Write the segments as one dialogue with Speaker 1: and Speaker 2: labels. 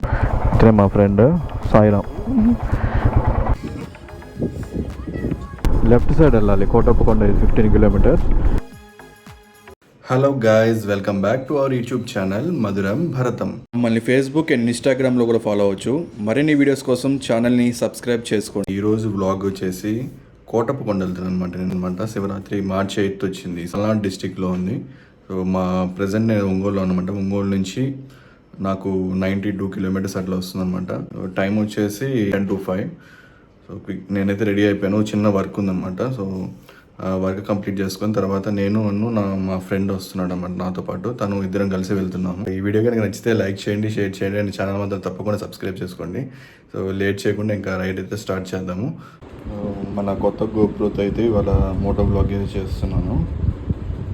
Speaker 1: ఇతనే మా friend Sairam left side వెళ్ళాలి Kotappakonda fifteen kilometres
Speaker 2: hello guys welcome back to our YouTube channel Madhuram Bharatam
Speaker 3: మమ్మల్ని Facebook and ఇన్స్టాగ్రామ్లో కూడా ఫాలో అవ్వచ్చు. మరిన్ని వీడియోస్ కోసం ఛానల్ని సబ్స్క్రైబ్ చేసుకోండి.
Speaker 2: ఈరోజు వ్లాగ్ వచ్చేసి కోటప్పకొండ వెళ్తున్నాను అనమాట నేను అనమాట శివరాత్రి మార్చ్ ఎయిత్ వచ్చింది. సలాడ్ డిస్టిక్లో ఉంది. సో మా ప్రజెంట్ నేను ఒంగోలులో అనమాట ఒంగోలు నుంచి నాకు నైంటీ టూ కిలోమీటర్స్ అట్లా వస్తుంది అనమాట టైం వచ్చేసి ten to five. So quick నేనైతే రెడీ అయిపోయాను. చిన్న వర్క్ ఉందన్నమాట. సో ఆ వర్క్ కంప్లీట్ చేసుకుని తర్వాత నేను నన్ను నా మా ఫ్రెండ్ వస్తున్నాడు అన్నమాట నాతో పాటు. తను ఇద్దరం కలిసి వెళ్తున్నాము. ఈ వీడియో కనుక నచ్చితే లైక్ చేయండి షేర్ చేయండి అండ్ ఛానల్ మాత్రం తప్పకుండా సబ్స్క్రైబ్ చేసుకోండి. సో లేట్ చేయకుండా ఇంకా రైడ్ అయితే స్టార్ట్ చేద్దాము. మన కొత్త గోప్రూత్ అయితే ఇవాళ మోటో బ్లాగ్ అయితే చేస్తున్నాను.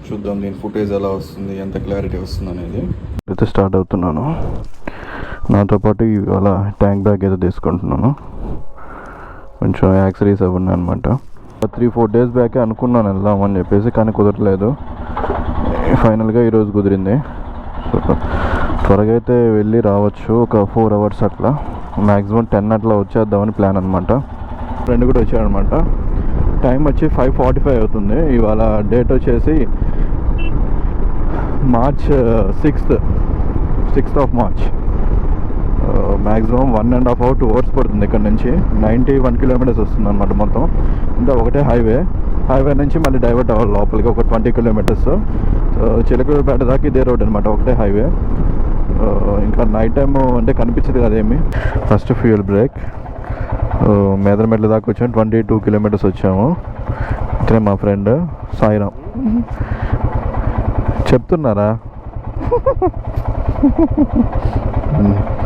Speaker 2: చూద్దాం దీని ఫుటేజ్ ఎలా వస్తుంది ఎంత క్లారిటీ వస్తుంది అనేది.
Speaker 1: అయితే స్టార్ట్ అవుతున్నాను. నాతో పాటు ఇవాళ ట్యాంక్ బ్యాగ్ అయితే తీసుకుంటున్నాను. కొంచెం యాక్సరీస్ అవ్వండి అనమాట త్రీ ఫోర్ డేస్ బ్యాకే అనుకున్నాను వెళ్దామని చెప్పేసి కానీ కుదరలేదు. ఫైనల్గా ఈరోజు కుదిరింది. త్వరగా అయితే వెళ్ళి రావచ్చు. ఒక ఫోర్ అవర్స్ అట్లా. మ్యాక్సిమం టెన్ అట్లా వచ్చేద్దామని ప్లాన్ అనమాట ఫ్రెండ్ కూడా వచ్చాడనమాట టైం వచ్చి ఫైవ్ ఫార్టీ ఫైవ్ అవుతుంది. ఇవాళ డేట్ వచ్చేసి March sixth. Sixth of March maximum one and half hour two hours పడుతుంది ఇక్కడ నుంచి. నైంటీ వన్ కిలోమీటర్స్ వస్తుంది అనమాట మొత్తం. ఇంకా ఒకటే హైవే హైవే నుంచి మళ్ళీ డైవర్ట్ అవ్వాలి లోపలికి ఒక ట్వంటీ కిలోమీటర్స్ చిలకలపేట దాకా ఇదే రోడ్ అనమాట ఒకటే హైవే uh, ఇంకా నైట్ టైం అంటే కనిపించదు కదేమి ఫస్ట్ ఫ్యూయల్ బ్రేక్ మేదరమెట్ల దాకా వచ్చాము ట్వంటీ టూ కిలోమీటర్స్ వచ్చాము. ఇక్కడే మా ఫ్రెండ్ సాయిరామ్ చెప్తున్నారా?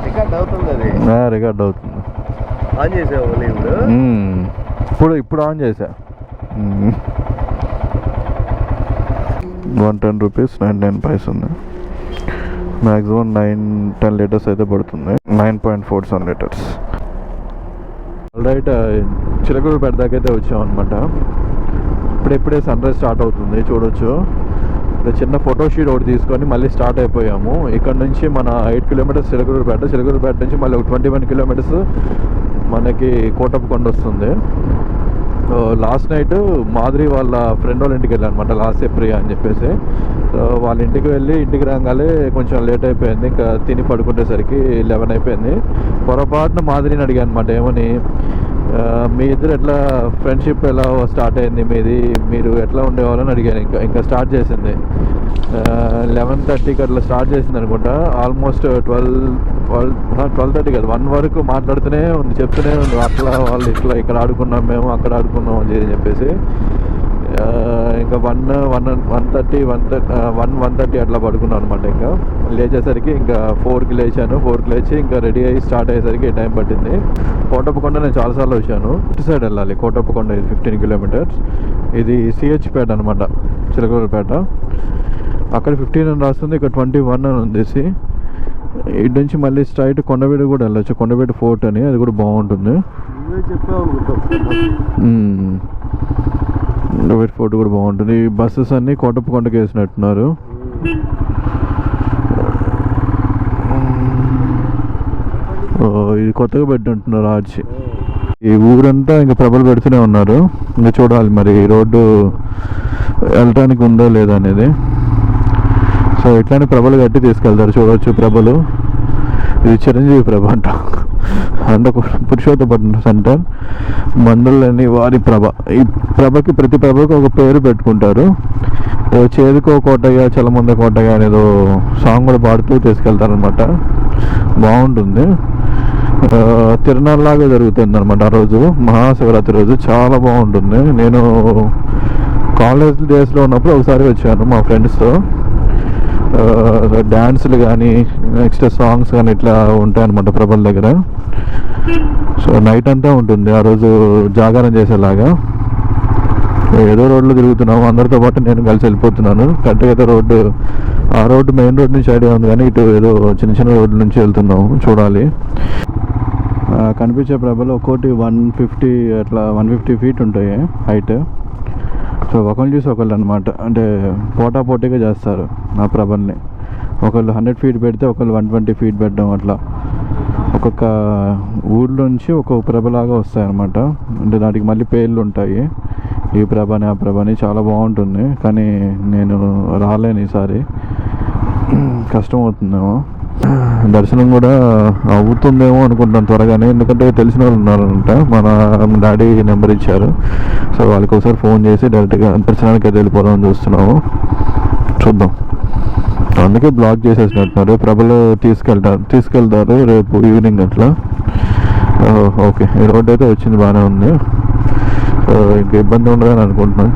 Speaker 4: రికార్డ్ అవుతుంది అది.
Speaker 1: రికార్డ్ అవుతుంది.
Speaker 4: ఆన్ చేసావు ఇప్పుడు.
Speaker 1: ఇప్పుడు ఇప్పుడు ఆన్ చేసా one ten rupees nine nine paise ఉంది. మ్యాక్సిమం నైన్ టెన్ లీటర్స్ అయితే పడుతుంది. Nine point four seven litres. Right Chilakurupeta దాకా అయితే వచ్చాం అనమాట ఇప్పుడిప్పుడే సన్ రైజ్ స్టార్ట్ అవుతుంది చూడొచ్చు. ఇక్కడ చిన్న ఫోటోషూట్ ఒకటి తీసుకొని మళ్ళీ స్టార్ట్ అయిపోయాము. ఇక్కడ నుంచి మన ఎయిట్ కిలోమీటర్స్ చిలకూరుపేట చిలకూరుపేట నుంచి మళ్ళీ ఒక ట్వంటీ వన్ కిలోమీటర్స్ మనకి కోటప్పకొండ వస్తుంది. లాస్ట్ నైట్ మాధురి వాళ్ళ ఫ్రెండ్ వాళ్ళ ఇంటికి వెళ్ళాను అనమాట లాస్ట్ ప్రియా అని చెప్పేసి. సో వాళ్ళ ఇంటికి వెళ్ళి ఇంటికి రాగానే కొంచెం లేట్ అయిపోయింది ఇంకా తిని పడుకునేసరికి లెవెన్ అయిపోయింది. పొరపాటున మాధురిని అడిగాను అనమాట ఏమని? మీ ఇద్దరు ఎట్లా ఫ్రెండ్షిప్ ఎలా స్టార్ట్ అయింది? మీది మీరు ఎట్లా ఉండేవాళ్ళని అడిగాను. ఇంకా ఇంకా స్టార్ట్ చేసింది. లెవెన్ థర్టీకి అట్లా స్టార్ట్ చేసింది అనుకుంటా. Almost twelve twelve twelve thirty కదా వన్ వరకు మాట్లాడుతూనే ఉంది చెప్తూనే ఉంది. అట్లా వాళ్ళు ఇట్లా ఇక్కడ ఆడుకున్నాం మేము అక్కడ ఆడుకున్నాం అని చెప్పేసి. ఇంకా one one one thirty one one one thirty అట్లా పడుకున్నాను అనమాట ఇంకా. లేచేసరికి ఇంకా ఫోర్కి లేచాను. ఫోర్కి లేచి ఇంకా రెడీ అయ్యి స్టార్ట్ అయ్యేసరికి టైం పట్టింది. కోటప్పకొండ నేను చాలాసార్లు వచ్చాను. ఇటు సైడ్ వెళ్ళాలి. కోటప్పకొండ ఇది ఫిఫ్టీన్ కిలోమీటర్స్ ఇది సిహెచ్ పేట అనమాట చిలకూరుపేట అక్కడ ఫిఫ్టీన్ అని రాస్తుంది ఇక్కడ ట్వంటీ వన్ అని ఉంది ఇటు నుంచి మళ్ళీ స్ట్రైట్ కొండవీడు కూడా వెళ్ళొచ్చు. కొండవీడు ఫోర్ట్ అని అది కూడా బాగుంటుంది.
Speaker 4: నువ్వే
Speaker 1: ఫోర్ట్ కూడా బాగుంటుంది. ఈ బస్సెస్ అన్నీ కోటప్పకొండకి వేసినట్టున్నారు. ఓ, ఇది కొత్తగా పెట్టుంటున్నారు ఆర్చి. ఈ ఊరంతా ఇంకా ప్రభలు పెడుతూనే ఉన్నారు. ఇంకా చూడాలి మరి ఈ రోడ్డు వెళ్ళటానికి ఉందో లేదా అనేది. సో ఇట్లానే ప్రభలు కట్టి తీసుకెళ్తారు. చూడవచ్చు ప్రభలు. ఇది చిరంజీవి ప్రభ అంట. అంటే పురుషోత్తపట్నం సెంటర్ మందులని వారి ప్రభ. ఈ ప్రభకి ప్రతి ప్రభకి ఒక పేరు పెట్టుకుంటారు. ఓ చేదుకో కోటగా చలమంద కోటగా అనేదో సాంగ్ కూడా పాడుతూ తీసుకెళ్తారనమాట బాగుంటుంది. తిరునాళ్ళలాగా జరుగుతుంది అనమాట ఆ రోజు. మహాశివరాత్రి రోజు చాలా బాగుంటుంది. నేను కాలేజ్ డేస్లో ఉన్నప్పుడు ఒకసారి వచ్చాను మా ఫ్రెండ్స్తో. డ్యాన్సులు కానీ నెక్స్ట్ సాంగ్స్ కానీ ఇట్లా ఉంటాయన్నమాట ప్రభల దగ్గర. సో నైట్ అంతా ఉంటుంది. ఆ రోజు జాగారం చేసేలాగా. ఏదో రోడ్లో తిరుగుతున్నాము. అందరితో పాటు నేను కలిసి వెళ్ళిపోతున్నాను. కరెక్ట్గా అయితే రోడ్డు ఆ రోడ్డు మెయిన్ రోడ్ నుంచి ఐడియా ఉంది కానీ ఇటు ఏదో చిన్న చిన్న రోడ్ల నుంచి వెళ్తున్నాము. చూడాలి. కనిపించే ప్రభలు ఒక్కోటి వన్ ఫిఫ్టీ అట్లా వన్ ఫిఫ్టీ ఫీట్ ఉంటాయి హైట్. సో ఒకళ్ళు చూసి ఒకళ్ళు అనమాట అంటే పోటా పోటీగా చేస్తారు ఆ ప్రభల్ని. ఒకళ్ళు హండ్రెడ్ ఫీట్ పెడితే ఒకళ్ళు వన్ ట్వంటీ ఫీట్ పెట్టడం అట్లా. ఒక్కొక్క ఊర్లోంచి ఒక్కొక్క ప్రభలాగా వస్తాయన్నమాట. అంటే దానికి మళ్ళీ పేర్లు ఉంటాయి. ఈ ప్రభని ఆ ప్రభని చాలా బాగుంటుంది. కానీ నేను రాలేను ఈసారి. కష్టం అవుతుందేమో దర్శనం కూడా అవుతుందేమో అనుకుంటాను త్వరగానే. ఎందుకంటే తెలిసిన వాళ్ళు ఉన్నారంట. మన డాడీ నెంబర్ ఇచ్చారు. సో వాళ్ళకి ఒకసారి ఫోన్ చేసి డైరెక్ట్గా దర్శనానికి అయితే వెళ్ళిపోదామని చూస్తున్నాము. చూద్దాం. అందుకే బ్లాక్ చేసేసినట్టున్నారు. ప్రభలు తీసుకెళ్తారు తీసుకెళ్తారు రేపు ఈవినింగ్ అట్లా. ఓకే. ఈ రోడ్ అయితే వచ్చింది బాగానే ఉంది. ఇంకా ఇబ్బంది ఉండదని అనుకుంటున్నాను.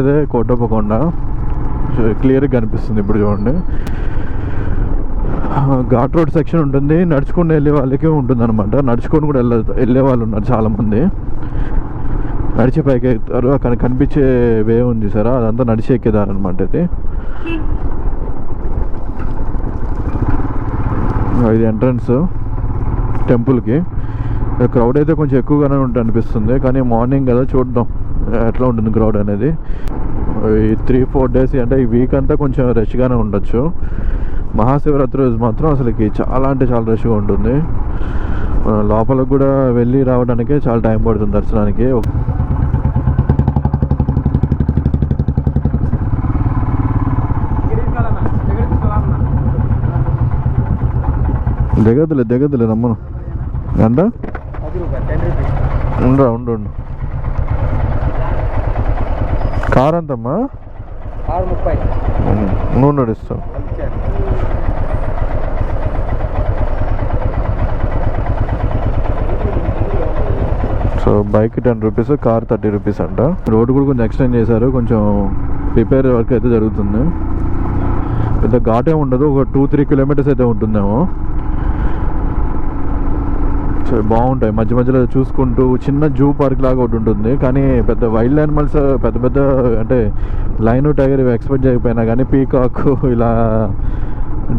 Speaker 1: అదే కోటప్పకొండ. క్లియర్గా కనిపిస్తుంది ఇప్పుడు చూడండి. ఘాట్ రోడ్ సెక్షన్ ఉంటుంది. నడుచుకుని వెళ్ళే వాళ్ళకి ఉంటుంది అనమాట నడుచుకొని కూడా వెళ్ళ వెళ్ళే వాళ్ళు ఉన్నారు చాలామంది. నడిచి పైకి ఎక్కుతారు అక్కడ కనిపించే వే ఉంది సార్. అదంతా నడిచి ఎక్కేదారు అనమాట ఇది. ఇది ఎంట్రన్స్ టెంపుల్కి క్రౌడ్ అయితే కొంచెం ఎక్కువగానే ఉంటుంది అనిపిస్తుంది. కానీ మార్నింగ్ కదా చూద్దాం ఎట్లా ఉంటుంది క్రౌడ్ అనేది? ఈ త్రీ ఫోర్ డేస్ అంటే ఈ వీక్ అంతా కొంచెం రష్గానే ఉండొచ్చు. మహాశివరాత్రి రోజు మాత్రం అసలుకి చాలా అంటే చాలా రష్గా ఉంటుంది. లోపలికి కూడా వెళ్ళి రావడానికే చాలా టైం పడుతుంది దర్శనానికి. దిగదులే దిగదులే రమ్మను. ఎంత ఉండరా ఉండు ఉండు. కార్ ఎంతమ్మా
Speaker 4: ఆరు ముప్పై
Speaker 1: నువ్వు నడుస్తావు so bike ten rupees car thirty rupees అంట. రోడ్ కూడా కొంచెం ఎక్స్టెండ్ చేశారు. కొంచెం రిపేర్ వర్క్ అయితే జరుగుతుంది. పెద్ద ఘాటే ఉండదు. ఒక టూ త్రీ కిలోమీటర్స్ అయితే ఉంటుందేమో. సో బాగుంటాయి. మధ్య మధ్యలో చూసుకుంటూ చిన్న జూ పార్క్ లాగా ఒకటి ఉంటుంది. కానీ పెద్ద వైల్డ్ యానిమల్స్ పెద్ద పెద్ద అంటే లైన్ టైగర్ ఇవి ఎక్స్పెక్ట్ చేయకపోయినా కానీ పీకాక్ ఇలా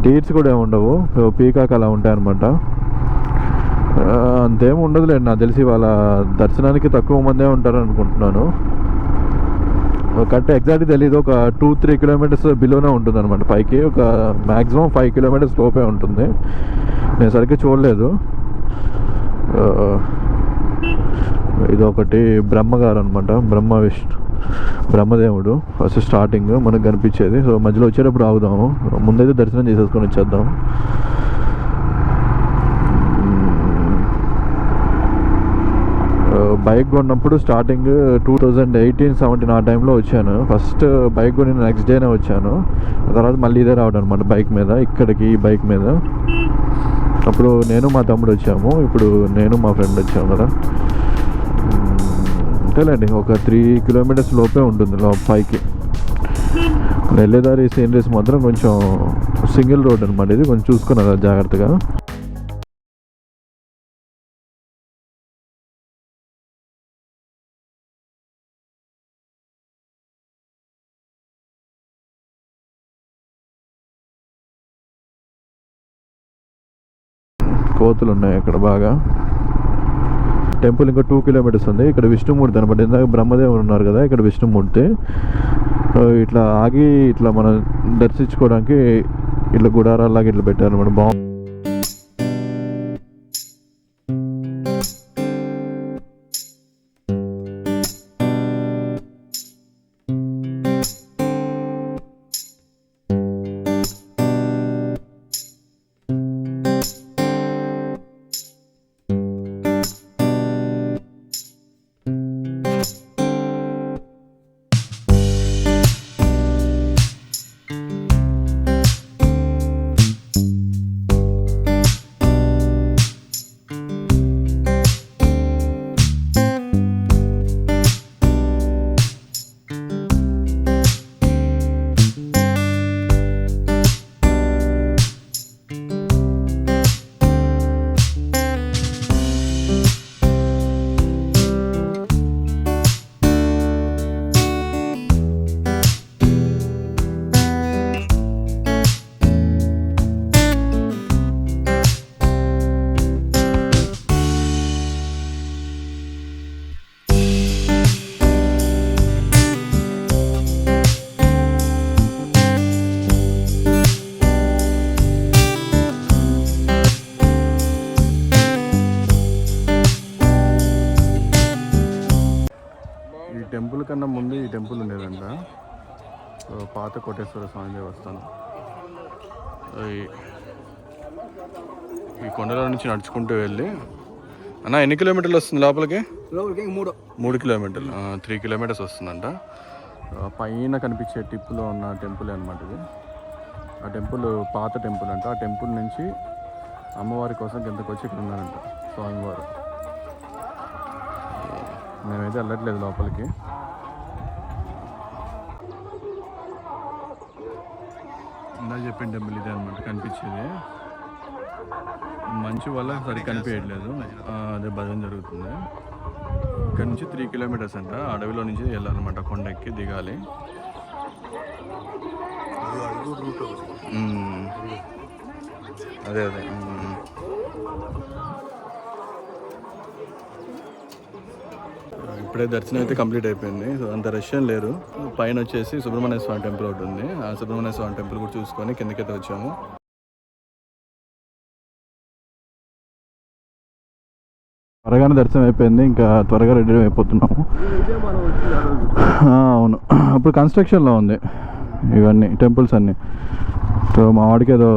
Speaker 1: డీట్స్ కూడా ఏమి ఉండవు. పీకాక్ అలా ఉంటాయి అనమాట అంతేం ఉండదులేండి నాకు తెలిసి వాళ్ళ దర్శనానికి తక్కువ మందే ఉంటారు అనుకుంటున్నాను. కరెక్ట్ ఎగ్జాక్ట్ తెలియదు ఒక టూ త్రీ కిలోమీటర్స్ బిలోనే ఉంటుంది అనమాట పైకి. ఒక మ్యాక్సిమం ఫైవ్ కిలోమీటర్స్ లోపే ఉంటుంది. నేను సరిగ్గా చూడలేదు. ఇదొకటి బ్రహ్మగారు అనమాట బ్రహ్మ విష్ణు బ్రహ్మదేవుడు. ఫస్ట్ స్టార్టింగ్ మనకు కనిపించేది. సో మధ్యలో వచ్చేటప్పుడు ఆగుదాము. ముందైతే దర్శనం చేసేసుకొని వచ్చేద్దాం. బైక్ కొన్నప్పుడు starting two thousand eighteen seventeen ఆ టైంలో వచ్చాను. ఫస్ట్ బైక్ కొని నెక్స్ట్ డేనే వచ్చాను. ఆ తర్వాత మళ్ళీ ఇదే రావడం అనమాట బైక్ మీద ఇక్కడికి ఈ బైక్ మీద. అప్పుడు నేను మా తమ్ముడు వచ్చాము. ఇప్పుడు నేను మా ఫ్రెండ్ వచ్చాము కదా. అంతేలేండి. ఒక త్రీ కిలోమీటర్స్ లోపే ఉంటుంది. లో పైకి. వెళ్ళేదారి సీనరీస్ మాత్రం కొంచెం సింగిల్ రోడ్ అనమాట ఇది. కొంచెం చూసుకున్నారు జాగ్రత్తగా? కోతులు ఉన్నాయి ఇక్కడ బాగా. టెంపుల్ ఇంకా టూ కిలోమీటర్స్ ఉంది. ఇక్కడ విష్ణుమూర్తి అనమాట. ఇందాక బ్రహ్మదేవుడు ఉన్నారు కదా ఇక్కడ విష్ణుమూర్తి. ఇట్లా ఆగి ఇట్లా మనం దర్శించుకోవడానికి ఇట్లా గుడారాలాగా ఇట్లా పెట్టారు అనమాట బాగుంది. సో పాత కోటేశ్వర స్వామి దేవస్థానం. ఈ- కొండల నుంచి నడుచుకుంటూ వెళ్ళి అన్న ఎన్ని కిలోమీటర్లు వస్తుంది లోపలికి?
Speaker 3: మూడు.
Speaker 1: మూడు కిలోమీటర్లు. త్రీ కిలోమీటర్స్ వస్తుందంట. పైన కనిపించే టిప్పులో ఉన్న టెంపుల్ అనమాట ఇది. ఆ టెంపుల్ పాత టెంపుల్ అంట. ఆ టెంపుల్ నుంచి అమ్మవారి కోసం కిందకు వచ్చి ఇక్కడ ఉన్నారంట స్వామివారు. మేమైతే వెళ్ళట్లేదు లోపలికి. ఇందా చెప్పిన టెంపుల్ ఇదే అనమాట కనిపించేది. మంచు వల్ల సరిగ్గా కనిపించట్లేదు. అదే భజన జరుగుతుంది. ఇక్కడ నుంచి త్రీ కిలోమీటర్స్ అంట. అడవిలో నుంచి వెళ్ళాలన్నమాట కొండ ఎక్కి దిగాలి. అదే అదే. ఇప్పుడే దర్శనం అయితే కంప్లీట్ అయిపోయింది. సో అంత రష్ ఏం లేరు పైన వచ్చేసి సుబ్రహ్మణ్య స్వామి టెంపుల్ ఒకటి ఉంది. ఆ సుబ్రహ్మణ్య స్వామి టెంపుల్ కూడా చూసుకొని కిందకైతే వచ్చాము. త్వరగానే దర్శనం అయిపోయింది. ఇంకా త్వరగా రెడీ అయిపోతున్నాము. అవును. అప్పుడు కన్స్ట్రక్షన్లో ఉంది. ఇవన్నీ టెంపుల్స్ అన్నీ. సో మా వాడికి ఏదో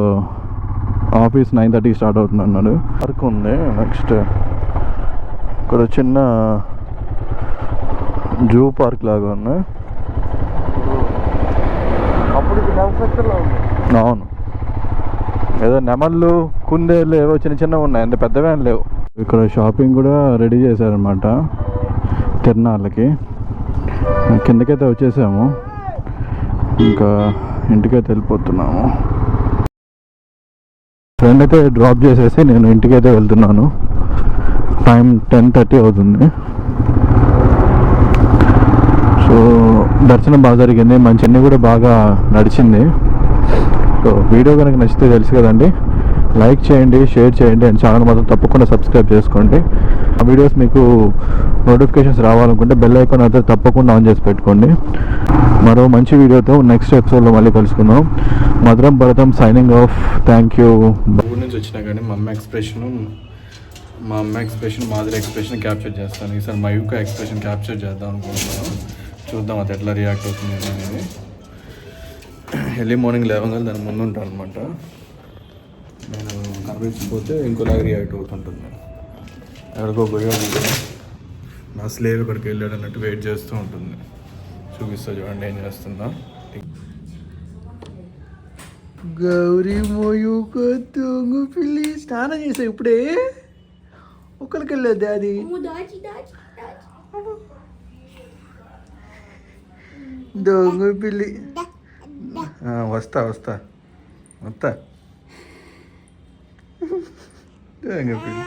Speaker 1: ఆఫీస్ నైన్ థర్టీకి స్టార్ట్ అవుతుంది అన్నాడు వర్క్ ఉంది. నెక్స్ట్ ఇక్కడ చిన్న జూ పార్క్ లాగా ఉంది. అవును. ఏదో నెమళ్ళు కుందేళ్ళు ఏవో చిన్న చిన్నవి ఉన్నాయి. అంత పెద్దవే లేవు. ఇక్కడ షాపింగ్ కూడా రెడీ చేశారనమాట తిరునాళ్ళకి. కిందకైతే వచ్చేసాము. ఇంకా ఇంటికైతే వెళ్ళిపోతున్నాము. ఫ్రెండ్ అయితే డ్రాప్ చేసేసి నేను ఇంటికైతే వెళ్తున్నాను. టైం టెన్ థర్టీ అవుతుంది సో దర్శనం బాగా జరిగింది. మంచి అన్నీ కూడా బాగా నడిచింది. సో వీడియో కనుక నచ్చితే తెలుసు కదండి. లైక్ చేయండి షేర్ చేయండి అండ్ ఛానల్ మాత్రం తప్పకుండా సబ్స్క్రైబ్ చేసుకోండి. ఆ వీడియోస్ మీకు నోటిఫికేషన్స్ రావాలనుకుంటే బెల్ ఐకాన్ అయితే తప్పకుండా ఆన్ చేసి పెట్టుకోండి. మరో మంచి వీడియోతో నెక్స్ట్ ఎపిసోడ్లో మళ్ళీ కలుసుకుందాం. మధురం భరతం సైనింగ్ ఆఫ్. Thank you.
Speaker 2: ఊరి నుంచి వచ్చినా కానీ మా అమ్మ ఎక్స్ప్రెషన్ మా అమ్మ ఎక్స్ప్రెషన్ మాదిరి ఎక్స్ప్రెషన్ క్యాప్చర్ చేస్తాను. ఈసారి మా యొక్క ఎక్స్ప్రెషన్ క్యాప్చర్ చేద్దాం అనుకుంటున్నాను. చూద్దాం అది ఎట్లా రియాక్ట్ అవుతుంది అనేది. ఎర్లీ మార్నింగ్ లేవగానే దాని ముందు ఉంటాను అనమాట నేను కనిపించకపోతే ఇంకోలాగా రియాక్ట్ అవుతుంటుంది. ఎక్కడికో పోయాడు నా స్లేవ్ ఇక్కడికి వెళ్ళాడు అన్నట్టు వెయిట్ చేస్తూ ఉంటుంది. చూపిస్తా చూడండి ఏం చేస్తుందా.
Speaker 3: గౌరీ మోయుక తొంగు పిల్లి స్నానం చేసా ఇప్పుడే. ఒక్కరికి వెళ్ళేది అది. దొంగ పిల్లి ఆ, వస్తా వస్తా వస్తా దొంగ పిల్లి